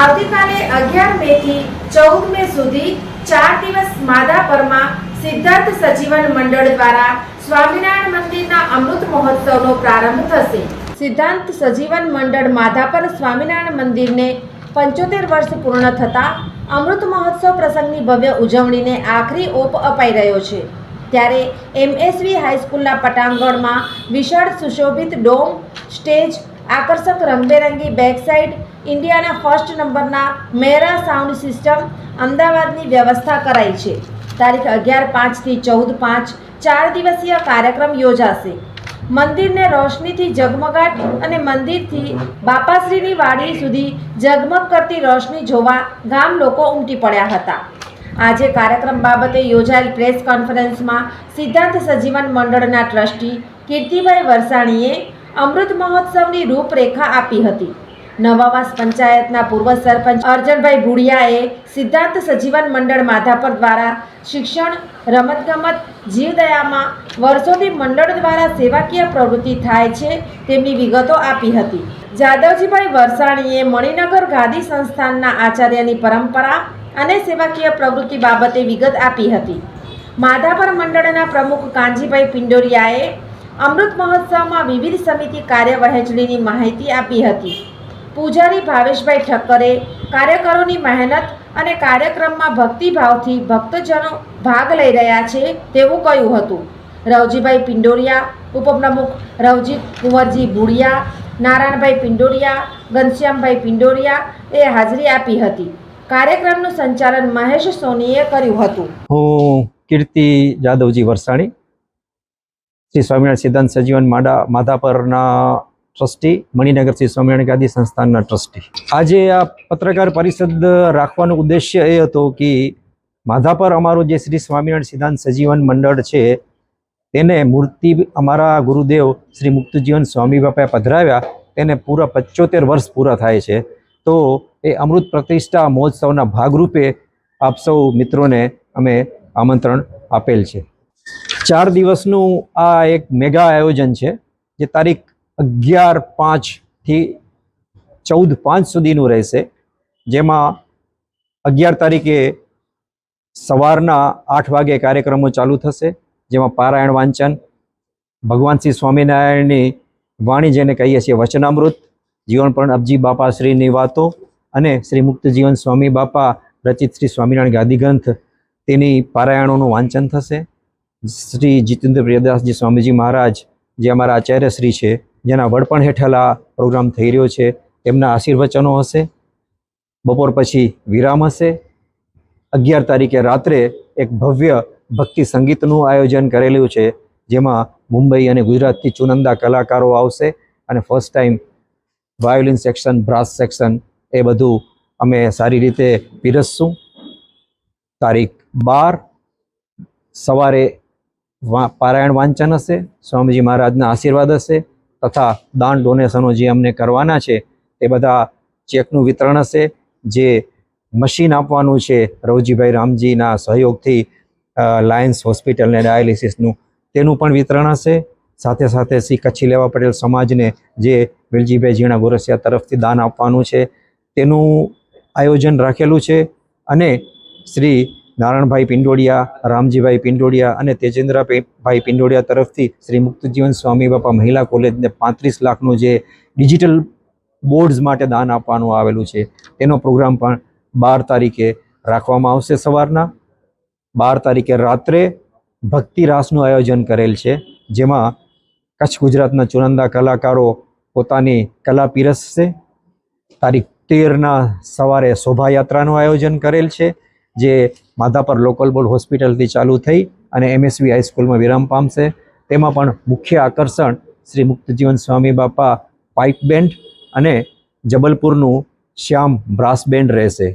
આવતીકાલે અગિયાર મે થી ચૌદ મે સુધી ચાર દિવસ માધાપરમાં સિદ્ધાર્થ સજીવન મંડળ દ્વારા સ્વામિનારાયણ મંદિરના અમૃત મહોત્સવનો પ્રારંભ થશે. સિદ્ધાંત સજીવન મંડળ માધાપર સ્વામિનારાયણ મંદિરને પંચોતેર વર્ષ પૂર્ણ થતાં અમૃત મહોત્સવ પ્રસંગની ભવ્ય ઉજવણીને આખરી ઓપ અપાઈ રહ્યો છે. ત્યારે એમએસવી હાઈસ્કૂલના પટાંગણમાં વિશાળ સુશોભિત ડોમ, સ્ટેજ આકર્ષક રંગબેરંગી બેકસાઇડ, ઇન્ડિયાના ફર્સ્ટ નંબરના મેરા સાઉન્ડ સિસ્ટમ અમદાવાદની વ્યવસ્થા કરાઈ છે. તારીખ અગિયાર પાંચથી ચૌદ પાંચ ચાર દિવસીય કાર્યક્રમ યોજાશે. મંદિરને રોશનીથી ઝગમગાટ અને મંદિરથી બાપાશ્રીની વાડી સુધી ઝગમગ કરતી રોશની જોવા ગામ લોકો ઉમટી પડ્યા હતા. આજે કાર્યક્રમ બાબતે યોજાયેલ પ્રેસ કોન્ફરન્સમાં સિદ્ધાંત સજીવન મંડળના ટ્રસ્ટી કીર્તિભાઈ વરસાણીએ અમૃત મહોત્સવની રૂપરેખા આપી હતી. નવાવાસ પંચાયતના પૂર્વ સરપંચ અર્જનભાઈ ભુડિયાએ સિદ્ધાંત સજીવન મંડળ માધાપર દ્વારા શિક્ષણ, રમતગમત, જીવદયામાં વર્ષોથી મંડળ દ્વારા સેવાકીય પ્રવૃત્તિ થાય છે તેમની વિગતો આપી હતી. જાદવજીભાઈ વરસાણીએ મણિનગર ગાદી સંસ્થાનના આચાર્યની પરંપરા અને સેવાકીય પ્રવૃત્તિ બાબતે વિગત આપી હતી. માધાપર મંડળના પ્રમુખ કાંજીભાઈ પિંડોરિયાએ અમૃત મહોત્સવમાં વિવિધ સમિતિ કાર્ય વહેંચણીની માહિતી આપી હતી. પૂજારી ભાવેશભાઈ ઠક્કરે કાર્યકરોની મહેનત અને કાર્યક્રમમાં ભક્તિભાવથી ભક્તજનો ભાગ લઈ રહ્યા છે તેવું કહ્યું હતું. રવજીભાઈ પિંડોરિયા, ઉપપ્રમુખ રવજી કુંવરજી ભુડિયા નારાયણભાઈ પિંડોરિયા, ઘનશ્યામભાઈ પિંડોરિયા એ હાજરી આપી હતી. કાર્યક્રમનું સંચાલન મહેશ સોનીએ કર્યું હતું. હું કીર્તિ જાદવજી વરસાણી શ્રી સ્વામિનારાયણ સિદ્ધાંત સજીવન માડા માધાપરના ટ્રસ્ટી, મણિનગર શ્રી સ્વામિનારાયણ ગાદી સંસ્થાનના ટ્રસ્ટી. આજે આ પત્રકાર પરિષદ રાખવાનો ઉદ્દેશ્ય એ હતો કે માધાપર અમારું જે શ્રી સ્વામિનારાયણ સિદ્ધાંત સજીવન મંડળ છે, તેને મૂર્તિ અમારા ગુરુદેવ શ્રી મુક્તજીવન સ્વામી બાપાએ પધરાવ્યા, તેને પૂરા પચોતેર વર્ષ પૂરા થાય છે. તો એ અમૃત પ્રતિષ્ઠા મહોત્સવના ભાગરૂપે આપ સૌ મિત્રોને અમે આમંત્રણ આપેલ છે. ચાર દિવસનું આ એક મેગા આયોજન છે, જે તારીખ અગિયાર પાંચથી ચૌદ પાંચ સુધીનું રહેશે. જેમાં અગિયાર તારીખે સવારના આઠ વાગે કાર્યક્રમો ચાલુ થશે, જેમાં પારાયણ વાંચન, ભગવાન શ્રી સ્વામિનારાયણની વાણી જેને કહીએ છીએ વચનામૃત, જીવન પણ અબજી બાપાશ્રીની વાતો અને શ્રી મુક્ત જીવન સ્વામી બાપા રચિત શ્રી સ્વામિનારાયણ ગાદી ગ્રંથ તેની પારાયણોનું વાંચન થશે. શ્રી જીતેન્દ્ર પ્રિયદાસજી સ્વામીજી મહારાજ, જે અમારા આચાર્યશ્રી છે, જેના વડપણ હેઠળ આ પ્રોગ્રામ થઈ રહ્યો છે, તેમના આશીર્વચનો હશે. બપોર પછી વિરામ હશે. અગિયાર તારીખે રાત્રે એક ભવ્ય ભક્તિ સંગીતનું આયોજન કરેલું છે, જેમાં મુંબઈ અને ગુજરાતથી ચુનંદા કલાકારો આવશે અને first time violin section brass section એ બધું અમે સારી રીતે પીરસશું. તારીખ બાર, સવારે પારાયણ વાંચન હશે, સ્વામીજી મહારાજના આશીર્વાદ હશે, તથા દાન ડોનેશનો જે અમને કરવાના છે તે બધા ચેકનું વિતરણ હશે, જે મશીન આપવાનું છે રવજીભાઈ રામજીના સહયોગથી લાયન્સ હોસ્પિટલ ને ડાયાલિસિસનું તેનું પણ વિતરણ હશે. સાથે સાથે શ્રી કચ્છી લેવા પટેલ સમાજને જે વિલજીભાઈ ઝીણા ગોરસિયા તરફથી દાન આપવાનું છે, તેનું આયોજન રાખેલું છે, અને શ્રી નારાયણભાઈ પિંડોડિયા, રામજીભાઈ પિંડોડિયા અને તેજેન્દ્રભાઈ પિંડોડિયા તરફથી શ્રી મુક્તજીવન સ્વામી બાપા મહિલા કોલેજને પાંત્રીસ લાખનું જે ડિજિટલ બોર્ડ્સ માટે દાન આપવાનું આવેલું છે, તેનો પ્રોગ્રામ પણ બાર તારીખે રાખવામાં આવશે સવારના. બાર તારીખે રાત્રે ભક્તિ રાસનું આયોજન કરેલ છે, જેમાં કચ્છ ગુજરાતના ચુનંદા કલાકારો પોતાની કલા પીરસશે. તારીખ તેરના સવારે શોભાયાત્રાનું આયોજન કરેલ છે, જે માધાપર લોકલ બોર્ડ હોસ્પિટલથી ચાલુ થઈ અને એમએસવી હાઈસ્કૂલમાં વિરામ પામશે. તેમાં પણ મુખ્ય આકર્ષણ શ્રી મુક્તજીવન સ્વામી બાપા પાઇપ બેન્ડ અને જબલપુરનું શ્યામ બ્રાસ બેન્ડ રહેશે.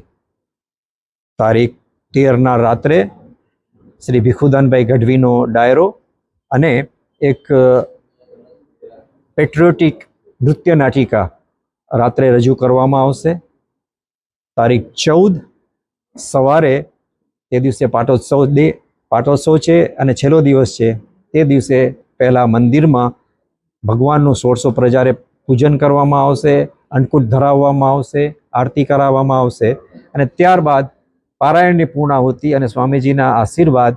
તારીખ તેરના રાત્રે શ્રી ભીખુદાનભાઈ ગઢવીનો ડાયરો અને એક પેટ્રિયોટિક નૃત્ય નાટિકા રાત્રે રજૂ કરવામાં આવશે. તારીખ ચૌદ સવારે તે દિવસે પાટોત્સવ દે, પાટોત્સવ છે અને છેલ્લો દિવસ છે. તે દિવસે પહેલાં મંદિરમાં ભગવાનનું સોળસો પ્રજારે પૂજન કરવામાં આવશે અંકુટ ધરાવવામાં આવશે, આરતી કરાવવામાં આવશે અને ત્યારબાદ પારાયણની પૂર્ણાહુતિ અને સ્વામીજીના આશીર્વાદ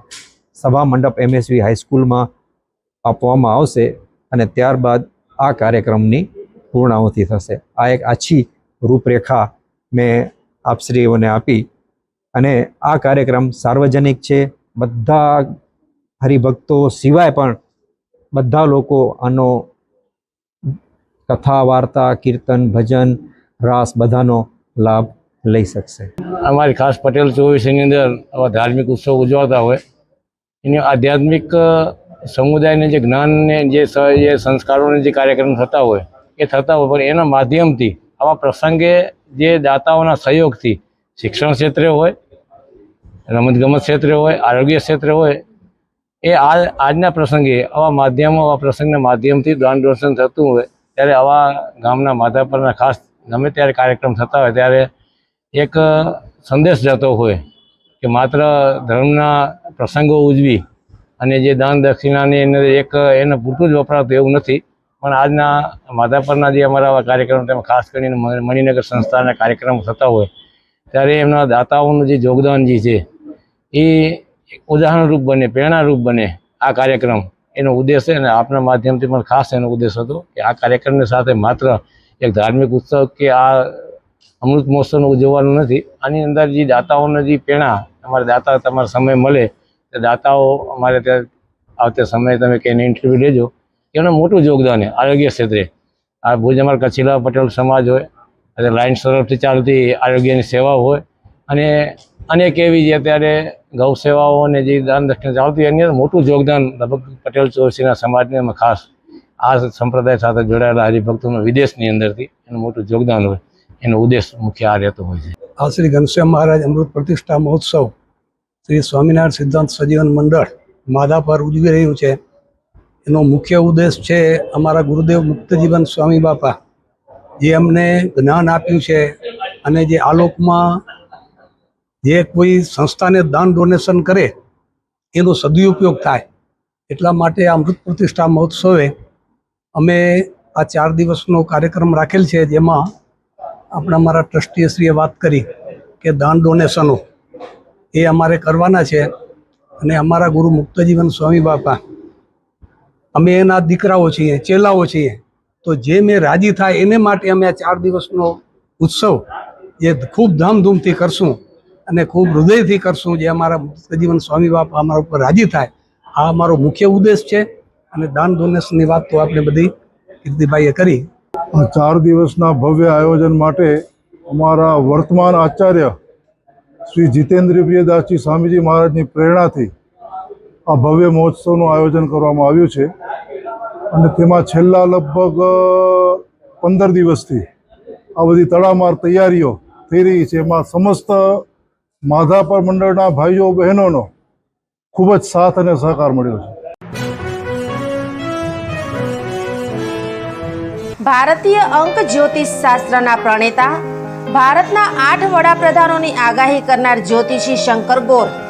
સભા મંડપ એમએસવી હાઈસ્કૂલમાં આપવામાં આવશે અને ત્યારબાદ આ કાર્યક્રમની પૂર્ણાહુતિ થશે. આ એક આછી રૂપરેખા મેં આપશ્રીઓને આપી. અને આ કાર્યક્રમ સાર્વજનિક છે. બધા હરિભક્તો સિવાય પણ બધા લોકો આનો કથા, વાર્તા, કીર્તન, ભજન, રાસ બધાનો લાભ લઈ શકશે. અમારી ખાસ પટેલ ચોવીસની અંદર આવા ધાર્મિક ઉત્સવ ઉજવાતા હોય. એની આધ્યાત્મિક સમુદાયને જે જ્ઞાનને જે જે સંસ્કારોને જે કાર્યક્રમ થતા હોય, એ થતા હોય. પણ એના માધ્યમથી આવા પ્રસંગે જે દાતાઓના સહયોગથી શિક્ષણ ક્ષેત્રે હોય, રમતગમત ક્ષેત્રે હોય, આરોગ્ય ક્ષેત્રે હોય, એ આ આજના પ્રસંગે, આવા માધ્યમો, આવા પ્રસંગના માધ્યમથી દાન ડોનેશન થતું હોય, ત્યારે આવા ગામના માધાપરના ખાસ ગમે ત્યારે કાર્યક્રમ થતા હોય, ત્યારે એક સંદેશ જતો હોય કે માત્ર ધર્મના પ્રસંગો ઉજવી અને જે દાન દક્ષિણાની એને એક, એને પૂરતું જ વપરાતું એવું નથી, પણ આજના માધાપરના જે અમારા કાર્યક્રમ, તેમાં ખાસ કરીને મણિનગર સંસ્થાના કાર્યક્રમો થતા હોય ત્યારે એમના દાતાઓનું જે યોગદાન જે છે, એ ઉદાહરણરૂપ બને, પ્રેરણારૂપ બને આ કાર્યક્રમ. એનો ઉદ્દેશ અને આપના માધ્યમથી પણ ખાસ એનો ઉદ્દેશ હતો કે આ કાર્યક્રમની સાથે માત્ર એક ધાર્મિક ઉત્સવ કે આ અમૃત મહોત્સવનો ઉજવવાનું નથી. આની અંદર જે દાતાઓને જે પ્રેરણા, તમારા દાતા તમારો સમય મળે, તો દાતાઓ અમારે ત્યાં આવતે સમયે તમે કે એને ઇન્ટરવ્યૂ લેજો. એનું મોટું યોગદાન છે, આરોગ્ય ક્ષેત્રે. આ ભુજ અમારા કચ્છીલા પટેલ સમાજ હોય અને લાયન્સ તરફથી ચાલતી આરોગ્યની સેવાઓ હોય. અને અનેક એવી જે અત્યારે ગૌ સેવાઓ અને જે દાન દક્ષિણા ચાલતી એની અંદર મોટું યોગદાન લગભગ પટેલ ચોરસીના સમાજને એમાં ખાસ આ સંપ્રદાય સાથે જોડાયેલા હરિભક્તોનું વિદેશની અંદરથી એનું મોટું યોગદાન હોય. એનો ઉદ્દેશ મુખ્ય આ રહેતો હોય છે. આ શ્રી ઘનશ્યામ મહારાજ અમૃત પ્રતિષ્ઠા મહોત્સવ શ્રી સ્વામિનારાયણ સિદ્ધાંત સજીવન મંડળ માધાપર ઉજવી રહ્યું છે. એનો મુખ્ય ઉદ્દેશ છે અમારા ગુરુદેવ મુક્તજીવન સ્વામી બાપા જે અમને જ્ઞાન આપ્યું છે અને જે આલોકમાં જે કોઈ સંસ્થાને દાન ડોનેશન કરે, એનો સદુપયોગ થાય. એટલા માટે આ અમૃત પ્રતિષ્ઠા મહોત્સવે અમે આ ચાર દિવસનો કાર્યક્રમ રાખેલ છે, જેમાં આપણા મારા ટ્રસ્ટીશ્રીએ વાત કરી કે દાન ડોનેશનો એ અમારે કરવાના છે અને અમારા ગુરુ મુક્તજીવન સ્વામી બાપા, અમે એના દીકરાઓ છીએ, ચેલાઓ છીએ. તો જે મેં રાજી થાય એને માટે અમે આ ચાર દિવસનો ઉત્સવ એ ખૂબ ધામધૂમથી કરશું અને ખૂબ હૃદયથી કરશું જે અમારા સજીવન સ્વામી બાપા અમારા ઉપર રાજી થાય. આ અમારો મુખ્ય ઉદ્દેશ છે અને દાન ડોનેશનની વાત તો આપણે બધી કીર્તિભાઈએ કરી. આ ચાર દિવસના ભવ્ય આયોજન માટે અમારા વર્તમાન આચાર્ય શ્રી જીતેન્દ્ર પ્રિયદાસજી સ્વામીજી મહારાજની પ્રેરણાથી આ ભવ્ય મહોત્સવનું આયોજન કરવામાં આવ્યું છે. અને તેમાં છેલ્લા લગભગ પંદર દિવસથી આ બધી તડામાર તૈયારીઓ થઈ રહી છે. એમાં સમસ્ત માધાપર મંડળના ભાઈઓ, બહેનોનો ખૂબ જ સાથ અને સહકાર મળ્યો છે. ભારતીય અંક જ્યોતિષ શાસ્ત્રના પ્રણેતા, ભારતના આઠ વડાપ્રધાનોની આગાહી કરનાર જ્યોતિષી શંકર ગોર